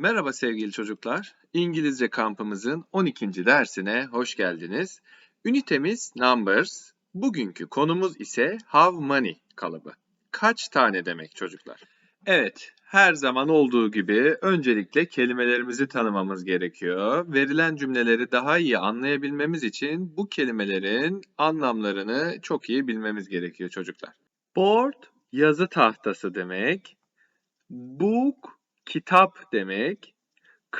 Merhaba sevgili çocuklar. İngilizce kampımızın 12. dersine hoş geldiniz. Ünitemiz Numbers. Bugünkü konumuz ise How many kalıbı. Kaç tane demek çocuklar? Evet, her zaman olduğu gibi öncelikle kelimelerimizi tanımamız gerekiyor. Verilen cümleleri daha iyi anlayabilmemiz için bu kelimelerin anlamlarını çok iyi bilmemiz gerekiyor çocuklar. Board yazı tahtası demek. Book kitap demek.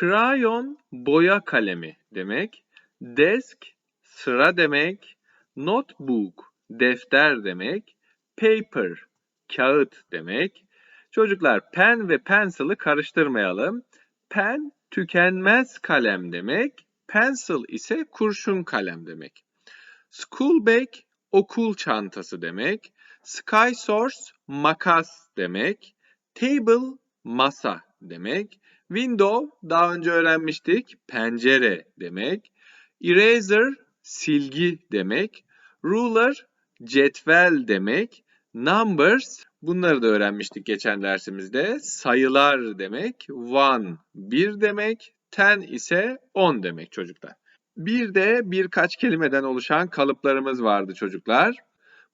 Crayon boya kalemi demek. Desk sıra demek. Notebook defter demek. Paper kağıt demek. Çocuklar pen ve pencil'ı karıştırmayalım. Pen tükenmez kalem demek. Pencil ise kurşun kalem demek. School bag okul çantası demek. Sky source makas demek. Table masa demek. Window daha önce öğrenmiştik pencere demek. Eraser silgi demek. Ruler cetvel demek. Numbers bunları da öğrenmiştik geçen dersimizde. Sayılar demek. One bir demek. Ten ise on demek çocuklar. Bir de birkaç kelimeden oluşan kalıplarımız vardı çocuklar.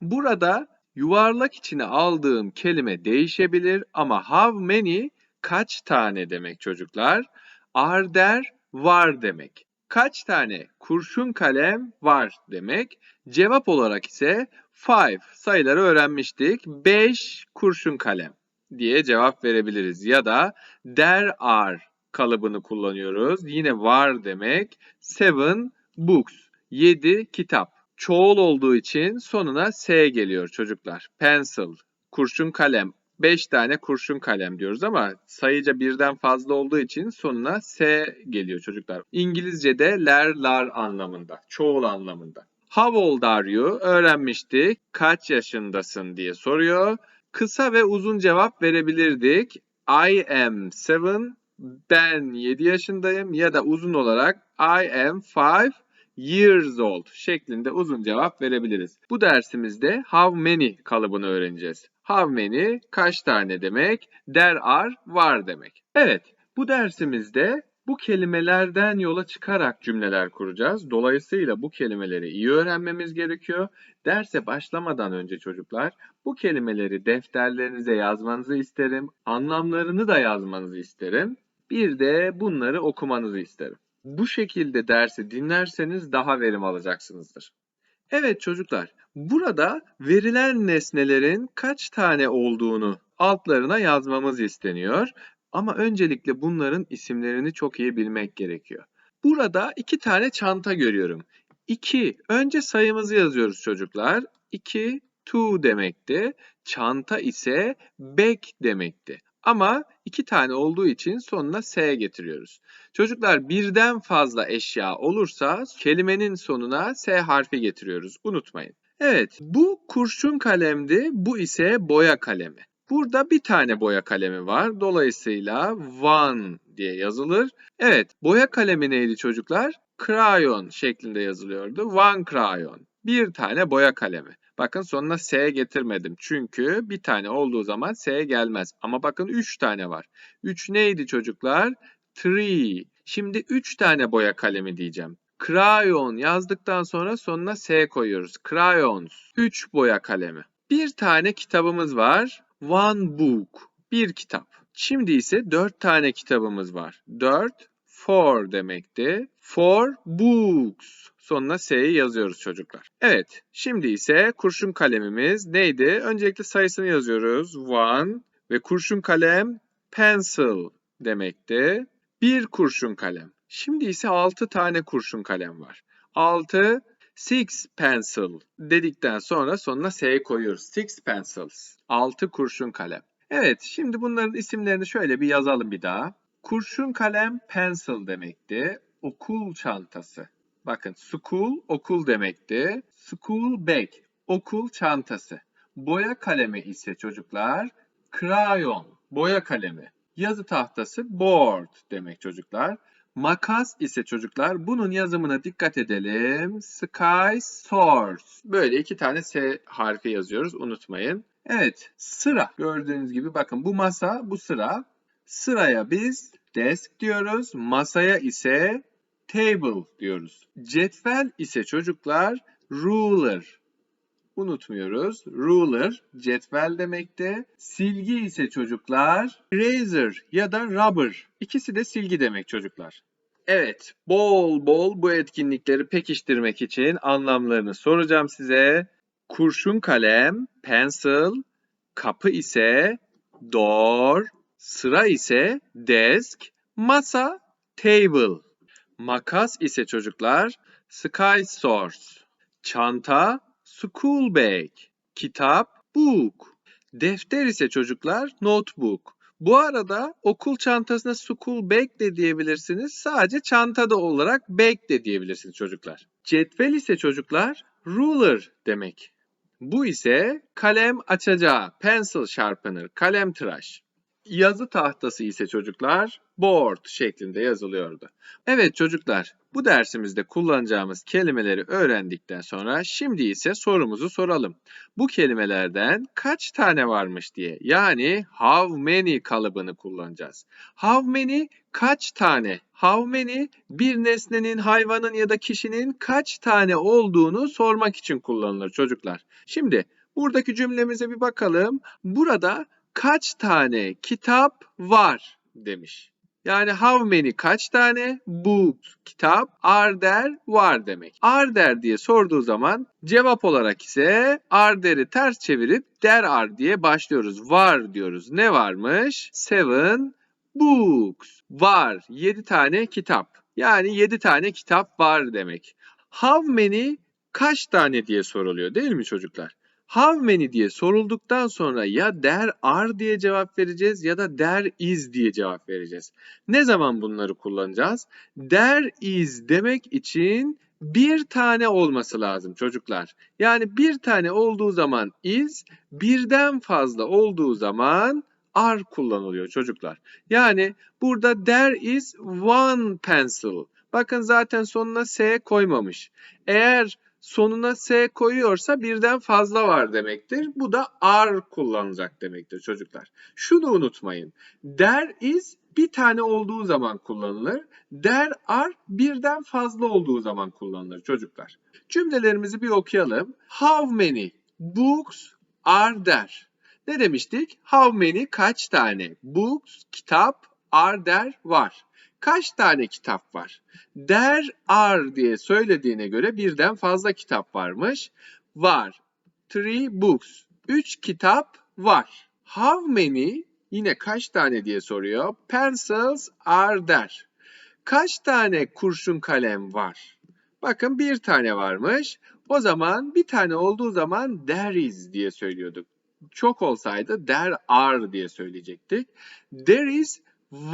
Burada yuvarlak içine aldığım kelime değişebilir ama how many kaç tane demek çocuklar. Are there var demek. Kaç tane kurşun kalem var demek. Cevap olarak ise five sayıları öğrenmiştik. 5 kurşun kalem diye cevap verebiliriz. Ya da there are kalıbını kullanıyoruz. Yine var demek. Seven books. 7 kitap. Çoğul olduğu için sonuna S geliyor çocuklar. Pencil, kurşun kalem, 5 tane kurşun kalem diyoruz ama sayıca birden fazla olduğu için sonuna S geliyor çocuklar. İngilizce'de ler lar anlamında, çoğul anlamında. How old are you? Öğrenmiştik. Kaç yaşındasın diye soruyor. Kısa ve uzun cevap verebilirdik. I am seven. Ben 7 yaşındayım ya da uzun olarak I am five years old şeklinde uzun cevap verebiliriz. Bu dersimizde how many kalıbını öğreneceğiz. How many kaç tane demek? There are var demek. Evet, bu dersimizde bu kelimelerden yola çıkarak cümleler kuracağız. Dolayısıyla bu kelimeleri iyi öğrenmemiz gerekiyor. Derse başlamadan önce çocuklar bu kelimeleri defterlerinize yazmanızı isterim. Anlamlarını da yazmanızı isterim. Bir de bunları okumanızı isterim. Bu şekilde dersi dinlerseniz daha verim alacaksınızdır. Evet çocuklar, burada verilen nesnelerin kaç tane olduğunu altlarına yazmamız isteniyor. Ama öncelikle bunların isimlerini çok iyi bilmek gerekiyor. Burada iki tane çanta görüyorum. 2. Önce sayımızı yazıyoruz çocuklar. 2, two demekti. Çanta ise bag demekti. Ama iki tane olduğu için sonuna S getiriyoruz. Çocuklar birden fazla eşya olursa kelimenin sonuna S harfi getiriyoruz. Unutmayın. Evet bu kurşun kalemdi. Bu ise boya kalemi. Burada bir tane boya kalemi var. Dolayısıyla one diye yazılır. Evet boya kalemi neydi çocuklar? Crayon şeklinde yazılıyordu. One crayon. Bir tane boya kalemi. Bakın sonuna S getirmedim. Çünkü bir tane olduğu zaman S gelmez. Ama bakın 3 tane var. 3 neydi çocuklar? Three. Şimdi 3 tane boya kalemi diyeceğim. Crayon yazdıktan sonra sonuna S koyuyoruz. Crayons. 3 boya kalemi. Bir tane kitabımız var. One book. Bir kitap. Şimdi ise 4 tane kitabımız var. 4 four demekti. Four books. Sonuna S'yi yazıyoruz çocuklar. Evet, şimdi ise kurşun kalemimiz neydi? Öncelikle sayısını yazıyoruz. One ve kurşun kalem pencil demekti. Bir kurşun kalem. Şimdi ise 6 tane kurşun kalem var. 6 six pencil dedikten sonra sonuna S koyuyoruz. Six pencils. 6 kurşun kalem. Evet, şimdi bunların isimlerini şöyle bir yazalım bir daha. Kurşun kalem pencil demekti. Okul çantası. Bakın school okul demekti. School bag okul çantası. Boya kalemi ise çocuklar crayon boya kalemi. Yazı tahtası board demek çocuklar. Makas ise çocuklar bunun yazımına dikkat edelim. Sky source. Böyle iki tane S harfi yazıyoruz unutmayın. Evet sıra gördüğünüz gibi bakın bu masa bu sıra. Sıraya biz desk diyoruz. Masaya ise table diyoruz. Cetvel ise çocuklar ruler. Unutmuyoruz. Ruler cetvel demekte. Silgi ise çocuklar razor ya da rubber. İkisi de silgi demek çocuklar. Evet, bol bol bu etkinlikleri pekiştirmek için anlamlarını soracağım size. Kurşun kalem, pencil, kapı ise door, sıra ise desk, masa table. Makas ise çocuklar sky source, çanta school bag, kitap book, defter ise çocuklar notebook. Bu arada okul çantasına school bag de diyebilirsiniz. Sadece çantada olarak bag de diyebilirsiniz çocuklar. Cetvel ise çocuklar ruler demek. Bu ise kalem açacağı, pencil sharpener, kalem tıraş. Yazı tahtası ise çocuklar board şeklinde yazılıyordu. Evet çocuklar, bu dersimizde kullanacağımız kelimeleri öğrendikten sonra şimdi ise sorumuzu soralım. Bu kelimelerden kaç tane varmış diye yani how many kalıbını kullanacağız. How many kaç tane? How many bir nesnenin, hayvanın ya da kişinin kaç tane olduğunu sormak için kullanılır çocuklar. Şimdi buradaki cümlemize bir bakalım. Burada kaç tane kitap var demiş. Yani how many kaç tane books kitap are there var demek. Are there diye sorduğu zaman cevap olarak ise are there'i ters çevirip there are diye başlıyoruz. Var diyoruz. Ne varmış? Seven books var. 7 tane kitap. Yani 7 tane kitap var demek. How many kaç tane diye soruluyor değil mi çocuklar? How many diye sorulduktan sonra ya there are diye cevap vereceğiz ya da there is diye cevap vereceğiz. Ne zaman bunları kullanacağız? There is demek için bir tane olması lazım çocuklar. Yani bir tane olduğu zaman is, birden fazla olduğu zaman are kullanılıyor çocuklar. Yani burada there is one pencil. Bakın zaten sonuna s koymamış. Eğer sonuna S koyuyorsa birden fazla var demektir. Bu da are kullanacak demektir çocuklar. Şunu unutmayın. There is bir tane olduğu zaman kullanılır. There are birden fazla olduğu zaman kullanılır çocuklar. Cümlelerimizi bir okuyalım. How many books are there? Ne demiştik? How many kaç tane books kitap are there var. Kaç tane kitap var? There are diye söylediğine göre birden fazla kitap varmış. Var. Three books. Üç kitap var. How many yine kaç tane diye soruyor. Pencils are there. Kaç tane kurşun kalem var? Bakın bir tane varmış. O zaman bir tane olduğu zaman there is diye söylüyorduk. Çok olsaydı there are diye söyleyecektik. There is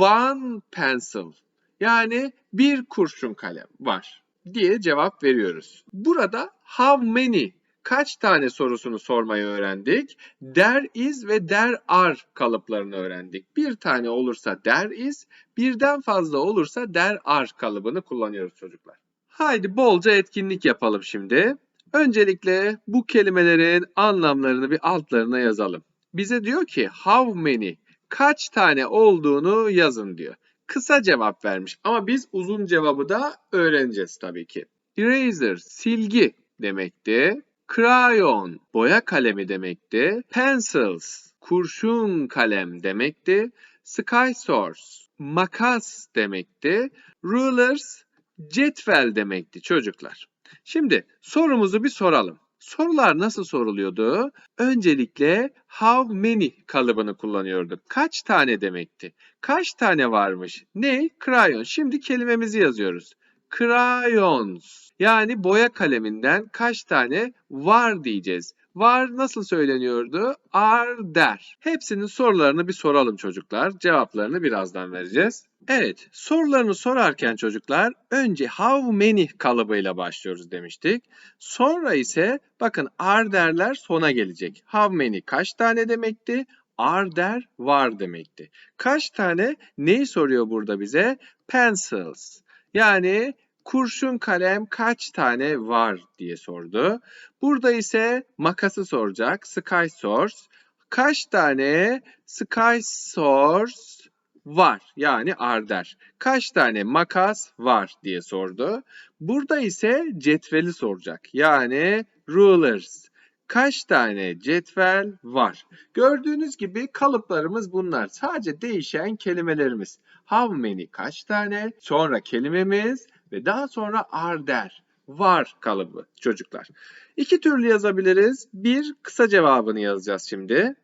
one pencil. Yani bir kurşun kalem var diye cevap veriyoruz. Burada how many kaç tane sorusunu sormayı öğrendik. There is ve there are kalıplarını öğrendik. Bir tane olursa there is, birden fazla olursa there are kalıbını kullanıyoruz çocuklar. Haydi bolca etkinlik yapalım şimdi. Öncelikle bu kelimelerin anlamlarını bir altlarına yazalım. Bize diyor ki how many kaç tane olduğunu yazın diyor. Kısa cevap vermiş ama biz uzun cevabı da öğreneceğiz tabii ki. Eraser silgi demekti. Crayon boya kalemi demekti. Pencils kurşun kalem demekti. Sky source makas demekti. Rulers cetvel demekti çocuklar. Şimdi sorumuzu bir soralım. Sorular nasıl soruluyordu? Öncelikle how many kalıbını kullanıyorduk. Kaç tane demekti? Kaç tane varmış? Ne? Crayon. Şimdi kelimemizi yazıyoruz. Crayons. Yani boya kaleminden kaç tane var diyeceğiz. Var nasıl söyleniyordu? Are der. Hepsinin sorularını bir soralım çocuklar. Cevaplarını birazdan vereceğiz. Evet, sorularını sorarken çocuklar önce how many kalıbıyla başlıyoruz demiştik. Sonra ise bakın are derler sona gelecek. How many kaç tane demekti? Are der var demekti. Kaç tane neyi soruyor burada bize? Pencils. Yani kurşun kalem kaç tane var diye sordu. Burada ise makası soracak. Sky Source. Kaç tane Sky Source var yani are der. Kaç tane makas var diye sordu. Burada ise cetveli soracak. Yani rulers. Kaç tane cetvel var? Gördüğünüz gibi kalıplarımız bunlar. Sadece değişen kelimelerimiz. How many kaç tane? Sonra kelimemiz ve daha sonra are der. Var kalıbı çocuklar. İki türlü yazabiliriz. Bir kısa cevabını yazacağız şimdi.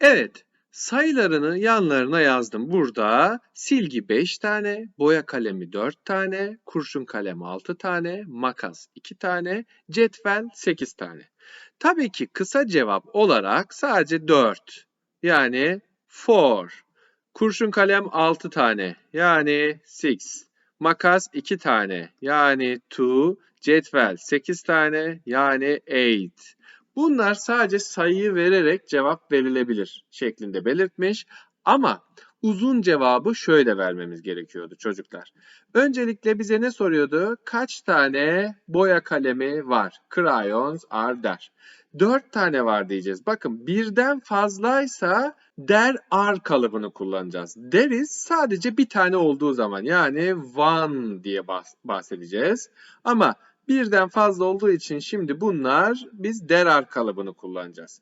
Evet, sayılarını yanlarına yazdım. Burada silgi 5 tane, boya kalemi 4 tane, kurşun kalem 6 tane, makas 2 tane, cetvel 8 tane. Tabii ki kısa cevap olarak sadece 4. Yani 4. Kurşun kalem 6 tane. Yani 6. Makas 2 tane. Yani 2. Cetvel 8 tane. Yani 8. Bunlar sadece sayıyı vererek cevap verilebilir şeklinde belirtmiş. Ama uzun cevabı şöyle vermemiz gerekiyordu çocuklar. Öncelikle bize ne soruyordu? Kaç tane boya kalemi var? Crayons are der. 4 tane var diyeceğiz. Bakın birden fazlaysa der are kalıbını kullanacağız. Deriz sadece bir tane olduğu zaman yani one diye bahs- bahsedeceğiz. Ama birden fazla olduğu için şimdi bunlar biz there are kalıbını kullanacağız.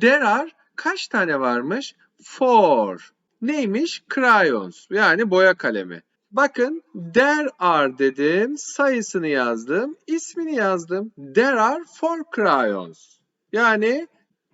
There are kaç tane varmış? Four. Neymiş? Crayons yani boya kalemi. Bakın there are dedim, sayısını yazdım, ismini yazdım. There are four crayons. Yani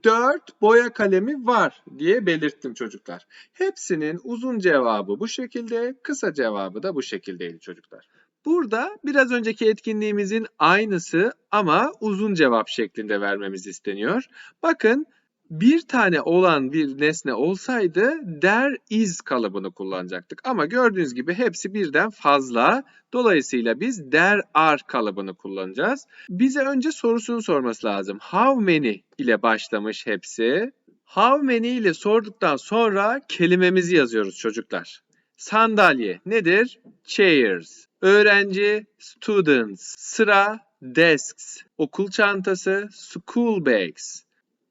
4 boya kalemi var diye belirttim çocuklar. Hepsinin uzun cevabı bu şekilde, kısa cevabı da bu şekildeydi çocuklar. Burada biraz önceki etkinliğimizin aynısı ama uzun cevap şeklinde vermemiz isteniyor. Bakın bir tane olan bir nesne olsaydı there is kalıbını kullanacaktık. Ama gördüğünüz gibi hepsi birden fazla. Dolayısıyla biz there are kalıbını kullanacağız. Bize önce sorusunu sorması lazım. How many ile başlamış hepsi. How many ile sorduktan sonra kelimemizi yazıyoruz çocuklar. Sandalye nedir? Chairs. Öğrenci students. Sıra desks. Okul çantası school bags.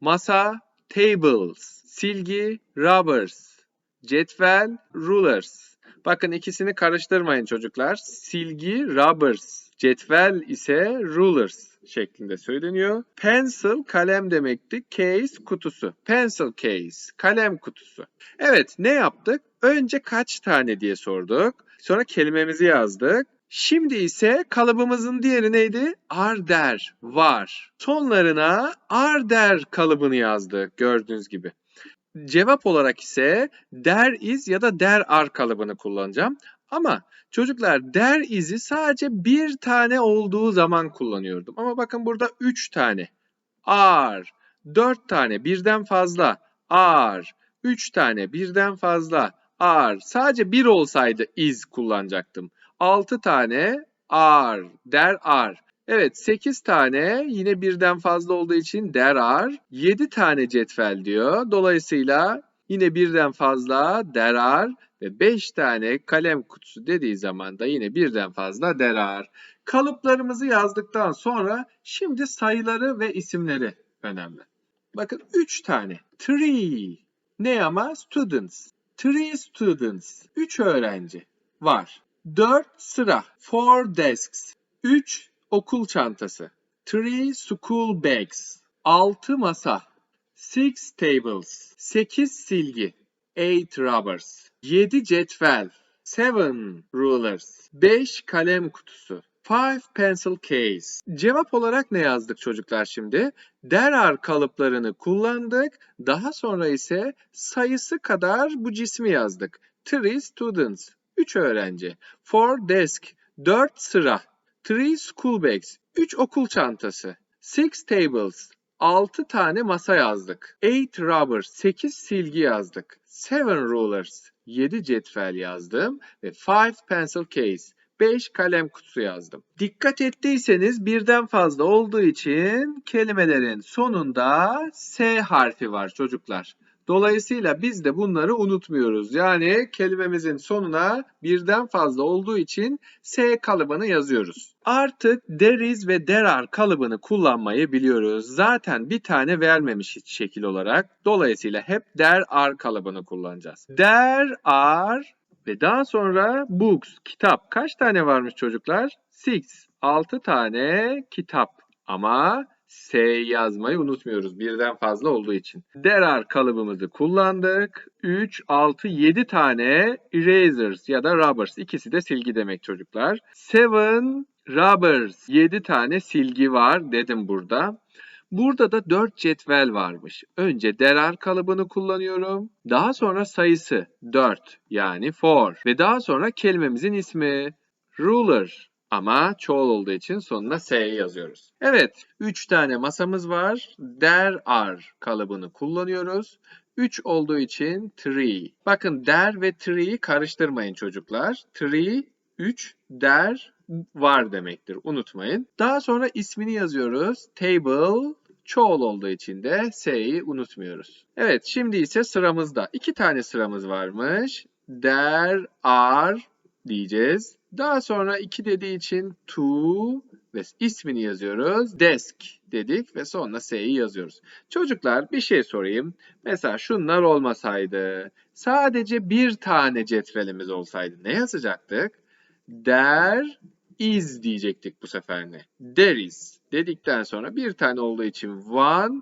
Masa tables. Silgi rubbers. Cetvel rulers. Bakın ikisini karıştırmayın çocuklar. Silgi rubbers. Cetvel ise rulers şeklinde söyleniyor. Pencil kalem demekti. Case kutusu. Pencil case kalem kutusu. Evet ne yaptık? Önce kaç tane diye sorduk. Sonra kelimemizi yazdık. Şimdi ise kalıbımızın diğeri neydi? Are der, var. Sonlarına are der kalıbını yazdık gördüğünüz gibi. Cevap olarak ise there is ya da there are kalıbını kullanacağım. Ama çocuklar there is'i sadece bir tane olduğu zaman kullanıyordum. Ama bakın burada üç tane. Are, dört tane birden fazla. Are, üç tane birden fazla. Are, sadece bir olsaydı is kullanacaktım. 6 tane are, there are. Evet 8 tane yine birden fazla olduğu için there are. 7 tane cetvel diyor. Dolayısıyla yine birden fazla there are ve 5 tane kalem kutusu dediği zaman da yine birden fazla there are. Kalıplarımızı yazdıktan sonra şimdi sayıları ve isimleri önemli. Bakın 3 tane. Three. Ne ama? Students. Three students. 3 öğrenci var. 4 sıra. Four desks. 3 okul çantası. Three school bags. 6 masa. Six tables. 8 silgi. Eight rubbers. 7 cetvel. Seven rulers. 5 kalem kutusu. Five pencil case. Cevap olarak ne yazdık çocuklar şimdi? There are kalıplarını kullandık. Daha sonra ise sayısı kadar bu cismi yazdık. Three students. 3 öğrenci. Four desk. 4 sıra. Three school bags. 3 okul çantası. Six tables. 6 tane masa yazdık. Eight rubbers. 8 silgi yazdık. Seven rulers. 7 cetvel yazdım. Ve five pencil case. 5 kalem kutusu yazdım. Dikkat ettiyseniz birden fazla olduğu için kelimelerin sonunda S harfi var çocuklar. Dolayısıyla biz de bunları unutmuyoruz. Yani kelimemizin sonuna birden fazla olduğu için S kalıbını yazıyoruz. Artık there is ve there are kalıbını kullanmayı biliyoruz. Zaten bir tane vermemiş hiç şekil olarak. Dolayısıyla hep there are kalıbını kullanacağız. There are Ve daha sonra books, kitap. Kaç tane varmış çocuklar? Six. 6 tane kitap. Ama S yazmayı unutmuyoruz birden fazla olduğu için. There are kalıbımızı kullandık. 3, 6, 7 tane erasers ya da rubbers. İkisi de silgi demek çocuklar. Seven rubbers. 7 tane silgi var dedim burada. Burada da 4 cetvel varmış. Önce there are kalıbını kullanıyorum. Daha sonra sayısı 4 yani 4. Ve daha sonra kelimemizin ismi ruler. Ama çoğul olduğu için sonuna S yazıyoruz. Evet, 3 tane masamız var. There are kalıbını kullanıyoruz. 3 olduğu için three. Bakın there ve tree'yi karıştırmayın çocuklar. Tree 3, there var demektir. Unutmayın. Daha sonra ismini yazıyoruz. Table çoğul olduğu için de S'yi unutmuyoruz. Evet, şimdi ise sıramızda. iki tane sıramız varmış. There are diyeceğiz. Daha sonra 2 dediği için to ve ismini yazıyoruz. Desk dedik ve sonra S'yi yazıyoruz. Çocuklar bir şey sorayım. Mesela şunlar olmasaydı, sadece bir tane cetvelimiz olsaydı ne yazacaktık? There is diyecektik bu sefer ne? There is dedikten sonra bir tane olduğu için one,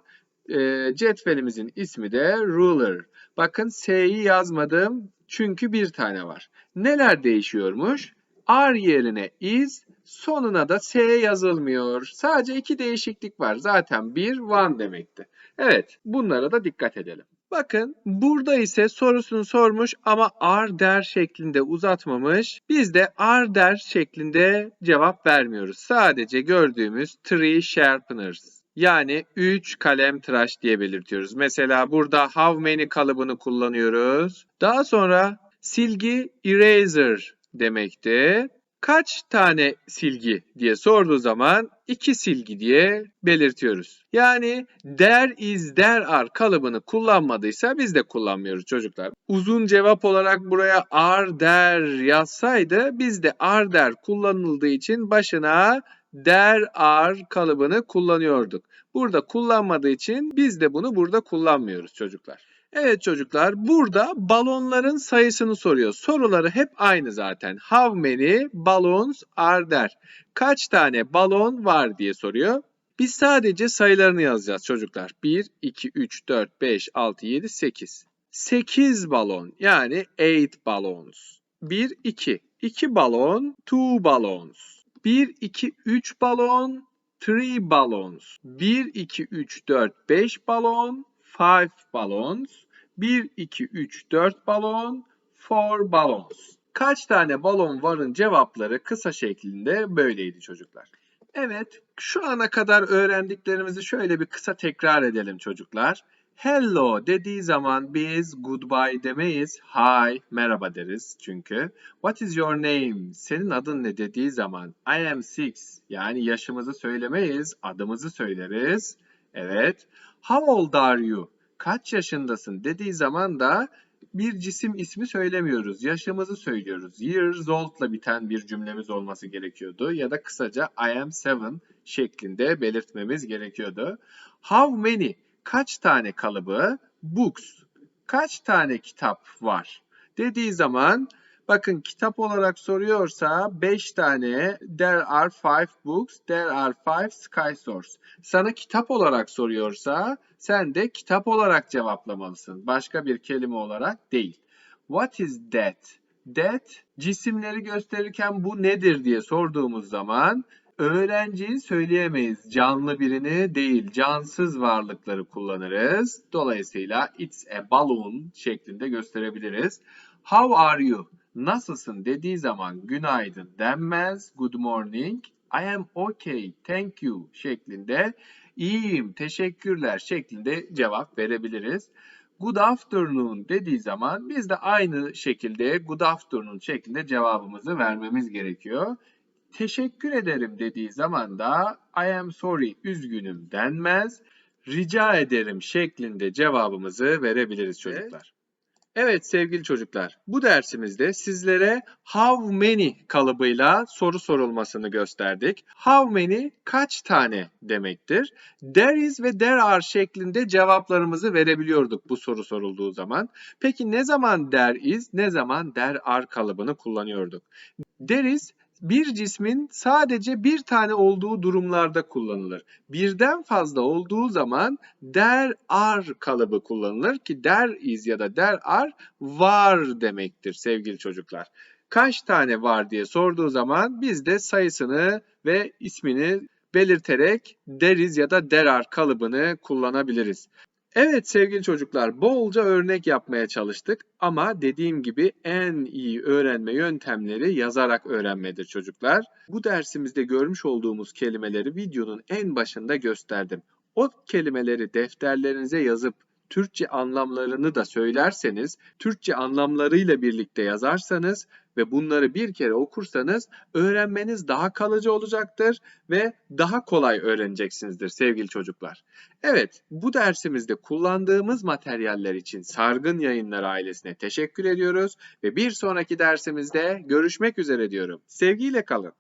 e, cetvelimizin ismi de ruler. Bakın S'yi yazmadım çünkü bir tane var. Neler değişiyormuş? R yerine is, sonuna da S yazılmıyor. Sadece iki değişiklik var. Zaten bir one demekti. Evet, bunlara da dikkat edelim. Bakın burada ise sorusunu sormuş ama are der şeklinde uzatmamış. Biz de are der şeklinde cevap vermiyoruz. Sadece gördüğümüz three sharpeners. Yani 3 kalem tıraş diye belirtiyoruz. Mesela burada how many kalıbını kullanıyoruz. Daha sonra silgi eraser demekti. Kaç tane silgi diye sorduğu zaman iki silgi diye belirtiyoruz. Yani there is there are kalıbını kullanmadıysa biz de kullanmıyoruz çocuklar. Uzun cevap olarak buraya are there yazsaydı biz de are there kullanıldığı için başına there are kalıbını kullanıyorduk. Burada kullanmadığı için biz de bunu burada kullanmıyoruz çocuklar. Evet çocuklar burada balonların sayısını soruyor. Soruları hep aynı zaten. How many balloons are there? Kaç tane balon var diye soruyor. Biz sadece sayılarını yazacağız çocuklar. 1, 2, 3, 4, 5, 6, 7, 8. 8 balon yani 8 balloons. 1, 2. 2 balon, 2 balloons. 1, 2, 3 balon, 3 balloons. 1, 2, 3, 4, 5 balon, 5 balloons. 1, 2, 3, 4 balon, 4 balloons. Kaç tane balon varın cevapları kısa şeklinde böyleydi çocuklar. Evet, şu ana kadar öğrendiklerimizi şöyle bir kısa tekrar edelim çocuklar. Hello dediği zaman biz goodbye demeyiz. Hi, merhaba deriz çünkü. What is your name? Senin adın ne dediği zaman I am six. Yani yaşımızı söylemeyiz, adımızı söyleriz. Evet. How old are you? Kaç yaşındasın dediği zaman da bir cisim ismi söylemiyoruz. Yaşımızı söylüyoruz. Years old'la biten bir cümlemiz olması gerekiyordu. Ya da kısaca I am seven şeklinde belirtmemiz gerekiyordu. How many? Kaç tane kalıbı? Books. Kaç tane kitap var? Dediği zaman bakın kitap olarak soruyorsa 5 tane there are 5 books, there are 5 sky source. Sana kitap olarak soruyorsa sen de kitap olarak cevaplamalısın. Başka bir kelime olarak değil. What is that? That cisimleri gösterirken bu nedir diye sorduğumuz zaman öğrenciyi söyleyemeyiz. Canlı birini değil, cansız varlıkları kullanırız. Dolayısıyla it's a balloon şeklinde gösterebiliriz. How are you? Nasılsın dediği zaman günaydın denmez. Good morning. I am okay, thank you şeklinde iyiyim, teşekkürler şeklinde cevap verebiliriz. Good afternoon dediği zaman biz de aynı şekilde good afternoon şeklinde cevabımızı vermemiz gerekiyor. Teşekkür ederim dediği zaman da I am sorry, üzgünüm denmez. Rica ederim şeklinde cevabımızı verebiliriz çocuklar. Evet sevgili çocuklar, bu dersimizde sizlere how many kalıbıyla soru sorulmasını gösterdik. How many kaç tane demektir? There is ve there are şeklinde cevaplarımızı verebiliyorduk bu soru sorulduğu zaman. Peki ne zaman there is, ne zaman there are kalıbını kullanıyorduk? There is bir cismin sadece bir tane olduğu durumlarda kullanılır. Birden fazla olduğu zaman there are kalıbı kullanılır ki there is ya da there are var demektir sevgili çocuklar. Kaç tane var diye sorduğu zaman biz de sayısını ve ismini belirterek is ya da there are kalıbını kullanabiliriz. Evet sevgili çocuklar, bolca örnek yapmaya çalıştık ama dediğim gibi en iyi öğrenme yöntemleri yazarak öğrenmedir çocuklar. Bu dersimizde görmüş olduğumuz kelimeleri videonun en başında gösterdim. O kelimeleri defterlerinize yazıp Türkçe anlamlarını da söylerseniz, Türkçe anlamlarıyla birlikte yazarsanız ve bunları bir kere okursanız öğrenmeniz daha kalıcı olacaktır ve daha kolay öğreneceksinizdir sevgili çocuklar. Evet, bu dersimizde kullandığımız materyaller için Sargın Yayınlar ailesine teşekkür ediyoruz ve bir sonraki dersimizde görüşmek üzere diyorum. Sevgiyle kalın.